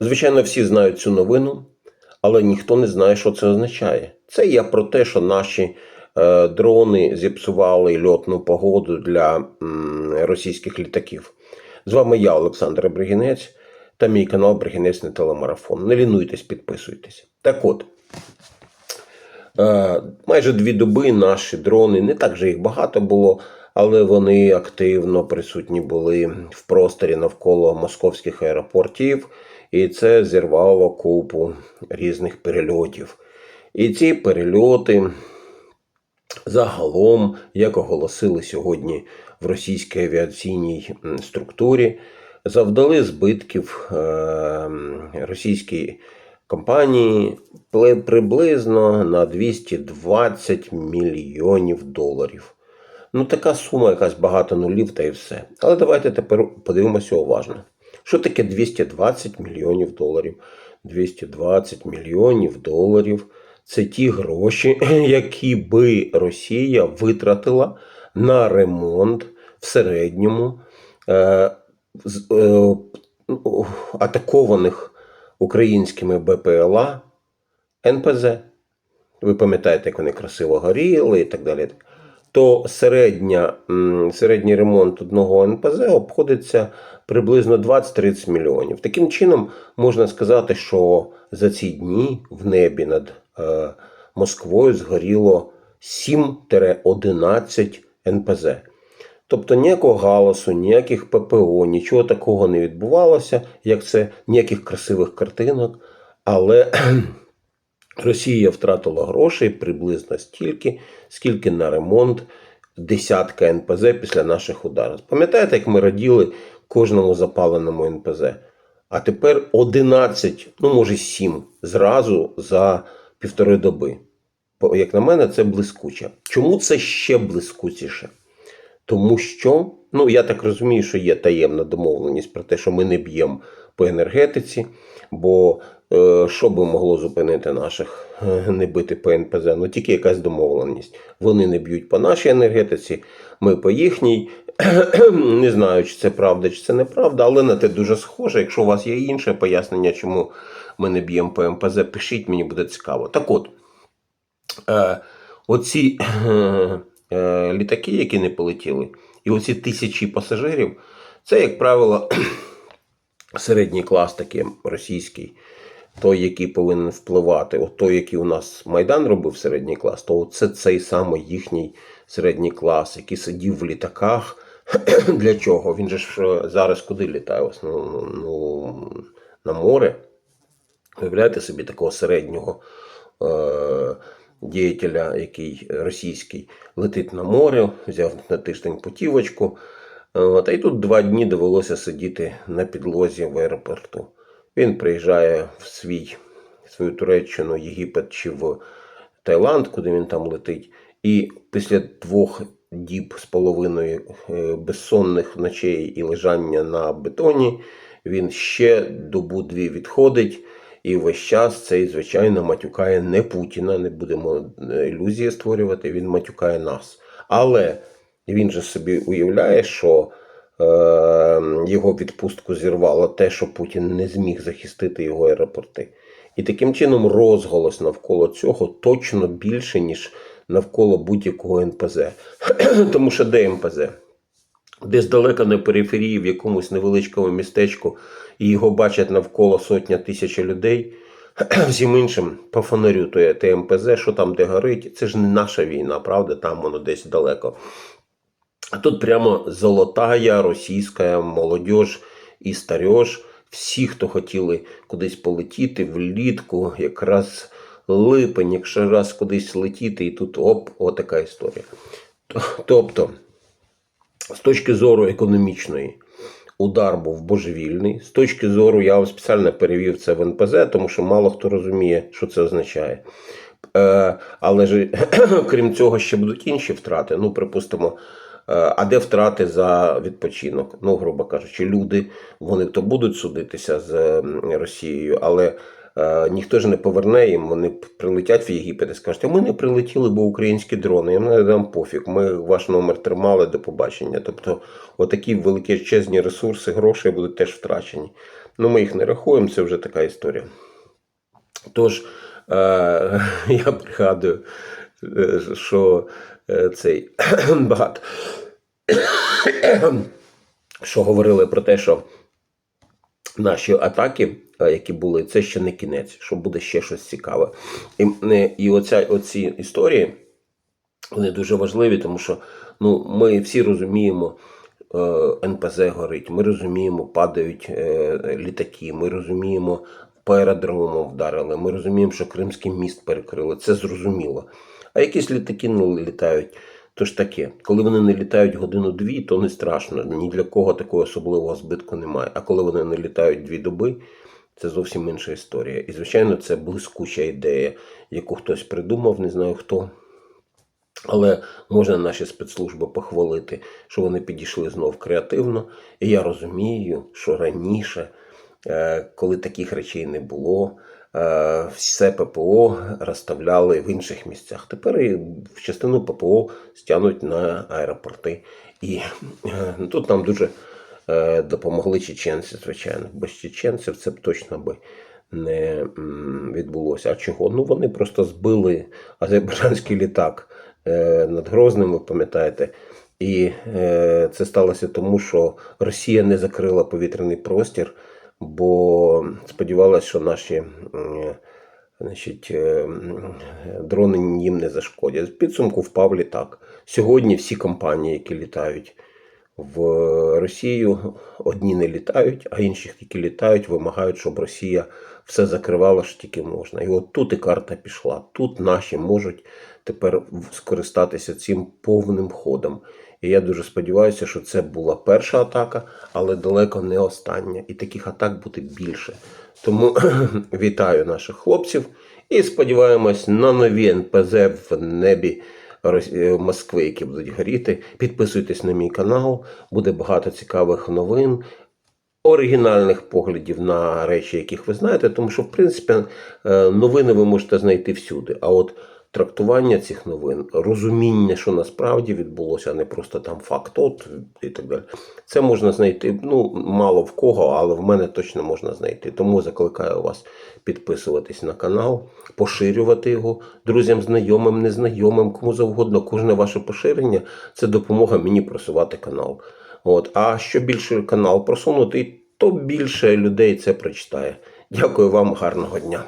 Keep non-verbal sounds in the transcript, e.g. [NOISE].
Звичайно, всі знають цю новину, але ніхто не знає, що це означає. Це я про те, що наші е, дрони зіпсували льотну погоду для м, російських літаків. З вами я, Олександр Бригінець, та мій канал Бригінець на телемарафон. Не лінуйтесь, підписуйтесь. Так от. Е, Майже дві доби наші дрони, не так же їх багато було, але вони активно присутні були в просторі навколо московських аеропортів, і це зірвало купу різних перельотів. І ці перельоти загалом, як оголосили сьогодні в російській авіаційній структурі, завдали збитків е, російській компанії приблизно на 220 мільйонів доларів. Ну, така сума, якась багато нулів та й все. Але давайте тепер подивимося уважно. Що таке 220 мільйонів доларів? 220 мільйонів доларів це ті гроші, [LAUGHS] які би Росія витратила на ремонт в середньому е, е, атакованих українськими БПЛА НПЗ. Ви пам'ятаєте, як вони красиво горіли і так далі. То середня, середній ремонт одного НПЗ обходиться приблизно 20-30 мільйонів. Таким чином, можна сказати, що за ці дні в небі над е, Москвою згоріло 7-11 НПЗ. Тобто ніякого галасу, ніяких ППО, нічого такого не відбувалося, як це ніяких красивих картинок. Але Росія втратила грошей приблизно стільки, скільки на ремонт десятка НПЗ після наших ударів. Пам'ятаєте, як ми раділи кожному запаленому НПЗ? А тепер 11, ну може 7 зразу за півтори доби. Як на мене, це блискуче. Чому це ще блискучіше? Тому що, ну я так розумію, що є таємна домовленість про те, що ми не б'ємо по енергетиці, бо е, що би могло зупинити наших е, не бити по НПЗ? Ну тільки якась домовленість. Вони не б'ють по нашій енергетиці, ми по їхній. [CLEARS THROAT] не знаю, чи це правда, чи це неправда, але на те дуже схоже. Якщо у вас є інше пояснення, чому ми не б'ємо по МПЗ, пишіть, мені буде цікаво. Так от, е, оці [CLEARS THROAT] е, літаки, які не полетіли, і оці тисячі пасажирів, це, як правило, [CLEARS THROAT] середній клас такий російський, той, який повинен впливати, от той, який у нас Майдан робив середній клас, то це цей самий їхній середній клас, який сидів в літаках. [CLEARS THROAT] Для чого? Він же ж е, зараз куди літає? Основному ну, на море. Уявляєте собі такого середнього е- діятеля, який російський летить на море, взяв на тиждень путівочку. От, й тут два дні довелося сидіти на підлозі в аеропорту. Він приїжджає в свій, свою Туреччину, Єгипет чи в Таїланд, куди він там летить. І після двох діб з половиною е, безсонних ночей і лежання на бетоні, він ще добу-дві відходить. І весь час цей, звичайно, матюкає не Путіна, не будемо е, ілюзії створювати, він матюкає нас. Але він же собі уявляє, що е, його відпустку зірвало те, що Путін не зміг захистити його аеропорти. І таким чином розголос навколо цього точно більше, ніж навколо будь-якого НПЗ. [CLEARS THROAT] Тому що де НПЗ? Десь далеко на периферії, в якомусь невеличкому містечку, і його бачать навколо сотня тисяч людей. [CLEARS THROAT] Всім іншим по фонарю то ТМПЗ, що там де горить, це ж не наша війна, правда? Там воно десь далеко. А тут прямо золотая російська молодь і стареж. Всі, хто хотіли кудись полетіти влітку, якраз липень, якщо раз кудись летіти, і тут оп, отака історія. Тобто, з точки зору економічної, удар був божевільний. З точки зору, я вам спеціально перевів це в НПЗ, тому що мало хто розуміє, що це означає. Е, але ж, [CLEARS THROAT] крім цього, ще будуть інші втрати. Ну, припустимо, е, а де втрати за відпочинок? Ну, грубо кажучи, люди вони то будуть судитися з Росією, але ніхто ж не поверне їм, вони прилетять в Єгипет і скажуть, а ми не прилетіли, бо українські дрони. Я не дам пофіг. Ми ваш номер тримали до побачення. Тобто, отакі величезні ресурси, гроші будуть теж втрачені. Ну, ми їх не рахуємо, це вже така історія. Тож, е, [LAUGHS] я пригадую, е, що е, цей [CLEARS THROAT] багато [CLEARS THROAT] що говорили про те, що наші атаки, е, які були, це ще не кінець, що буде ще щось цікаве. І, е, і оця, оці історії вони дуже важливі, тому що ну, ми всі розуміємо, е, НПЗ горить, ми розуміємо, падають літаки, ми розуміємо, по аеродромам вдарили, ми розуміємо, що Кримський міст перекрили. Це зрозуміло. А якісь літаки не літають. То ж таке, коли вони не літають годину-дві, то не страшно. Ні для кого такого особливого збитку немає. А коли вони не літають дві доби, це зовсім інша історія. І, звичайно, це блискуча ідея, яку хтось придумав, не знаю хто. Але можна наші спецслужби похвалити, що вони підійшли знов креативно. І я розумію, що раніше, е, коли таких речей не було, все ППО розставляли в інших місцях. Тепер і частину ППО стягнуть на аеропорти. І е, тут нам дуже е, допомогли чеченці, звичайно. Без чеченців це б точно би не відбулося. А чого? Ну вони просто збили азербайджанський літак е, над Грозним, ви пам'ятаєте. І е, це сталося тому, що Росія не закрила повітряний простір, бо сподівалася, що наші значить, е, дрони їм не зашкодять. В підсумку впав літак. Сьогодні всі компанії, які літають в Росію, одні не літають, а інші, які літають, вимагають, щоб Росія все закривала, що тільки можна. І от тут і карта пішла. Тут наші можуть тепер скористатися цим повним ходом. І я дуже сподіваюся, що це була перша атака, але далеко не остання. І таких атак буде більше. Тому [CLEARS THROAT] вітаю наших хлопців і сподіваємось на нові НПЗ в небі е, Москви, які будуть горіти. Підписуйтесь на мій канал, буде багато цікавих новин. Оригінальних поглядів на речі, яких ви знаєте, тому що, в принципі, е, новини ви можете знайти всюди. А от трактування цих новин, розуміння, що насправді відбулося, а не просто там факт от і так далі. Це можна знайти ну, мало в кого, але в мене точно можна знайти. Тому закликаю вас підписуватись на канал, поширювати його друзям, знайомим, незнайомим, кому завгодно. Кожне ваше поширення це допомога мені просувати канал. От. А що більше канал просунутий, то більше людей це прочитає. Дякую вам, гарного дня.